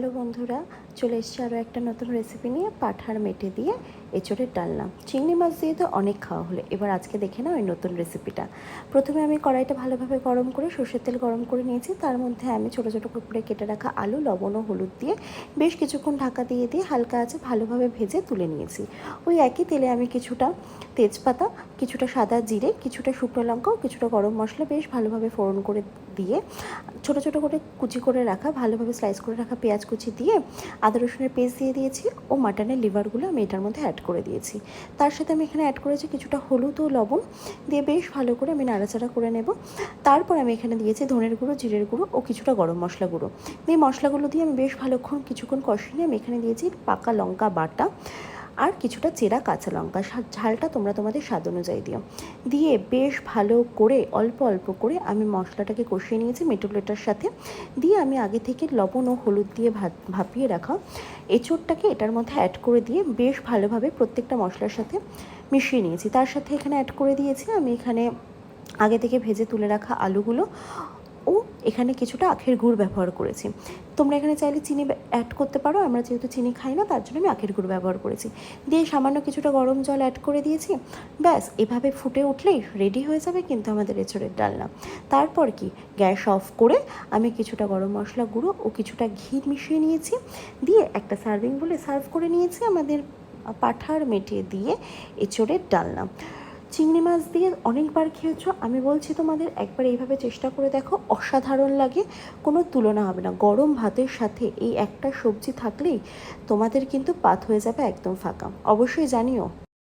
Hello বন্ধুরা, চলে এসেছি আরও একটা নতুন রেসিপি নিয়ে পাঠার মেটে দিয়ে এঁচড়ের ডালনা। চিংড়ি মাছ দিয়ে তো অনেক খাওয়া হলো। এবার আজকে দেখে নাও ওই নতুন রেসিপিটা প্রথমে আমি কড়াইটা ভালোভাবে গরম করে সর্ষের তেল গরম করে নিয়েছি। তার মধ্যে আমি ছোটো ছোটো করে কেটে রাখা আলু, লবণ ও হলুদ দিয়ে বেশ কিছুক্ষণ ঢাকা দিয়ে দিয়ে হালকা আছে ভালোভাবে ভেজে তুলে নিয়েছি। ওই একই তেলে আমি কিছুটা তেজপাতা, কিছুটা সাদা জিরে, কিছুটা শুকনো লঙ্কা কিছুটা গরম মশলা বেশ ভালোভাবে ফোড়ন করে দিয়ে, ছোট ছোট করে কুচি করে রাখা, ভালোভাবে স্লাইস করে রাখা পেঁয়াজ কুচি দিয়ে আদা রসুনের পেস্ট দিয়ে দিয়েছি ও মাটনের লিভারগুলো আমি এটার মধ্যে অ্যাড করে দিয়েছি। তার সাথে আমি এখানে অ্যাড করেছি কিছুটা হলুদ ও লবণ দিয়ে বেশ ভালো করে আমি নাড়াচাড়া করে নেব। তারপর আমি এখানে দিয়েছি ধনের গুঁড়ো, জিরের গুঁড়ো ও কিছুটা গরম মশলা গুঁড়ো। দিয়ে মশলাগুলো দিয়ে আমি বেশ ভালোক্ষণ কিছুক্ষণ কষিয়ে আমি এখানে দিয়েছি পাকা লঙ্কা বাটা। আর কিছুটা চেরা কাঁচা লঙ্কা ঝালটা তোমরা তোমাদের স্বাদ অনুযায়ী দিও। দিয়ে বেশ ভালো করে, অল্প অল্প করে আমি মশলাটাকে কষিয়ে নিয়েছি মেটোলেটার সাথে। দিয়ে আমি আগে থেকে লবণ ও হলুদ দিয়ে ভাপিয়ে রাখা এঁচোড়টাকে এটার মধ্যে অ্যাড করে দিয়ে বেশ ভালোভাবে প্রত্যেকটা মশলার সাথে মিশিয়ে নিয়েছি। তার সাথে এখানে অ্যাড করে দিয়েছি আমি এখানে আগে থেকে ভেজে তুলে রাখা আলুগুলো। ও এখানে কিছুটা আখের গুড় ব্যবহার করেছি। তোমরা এখানে চাইলে চিনি অ্যাড করতে পারো। আমরা যেহেতু চিনি খাই না, তার জন্য আমি আখের গুড় ব্যবহার করেছি। দিয়ে সামান্য কিছুটা গরম জল অ্যাড করে দিয়েছি। ব্যাস, এভাবে ফুটে উঠলেই রেডি হয়ে যাবে কিন্তু আমাদের এঁচড়ের ডালনা। তারপর কি? গ্যাস অফ করে আমি কিছুটা গরম মশলা গুঁড়ো ও কিছুটা ঘি মিশিয়ে নিয়েছি। দিয়ে একটা সার্ভিং বলে সার্ভ করে নিয়েছি আমাদের পাঠার মেটে দিয়ে এঁচড়ের ডালনা। চিংড়ি মাছ দিয়ে অনেকবার খেয়েছো, আমি বলছি তোমাদের একবার এইভাবে চেষ্টা করে দেখো, অসাধারণ লাগে, কোনো তুলনা হবে না। গরম ভাতের সাথে এই একটা সবজি থাকলেই তোমাদের কিন্তু পাত হয়ে যাবে একদম ফাঁকা। অবশ্যই জানিও।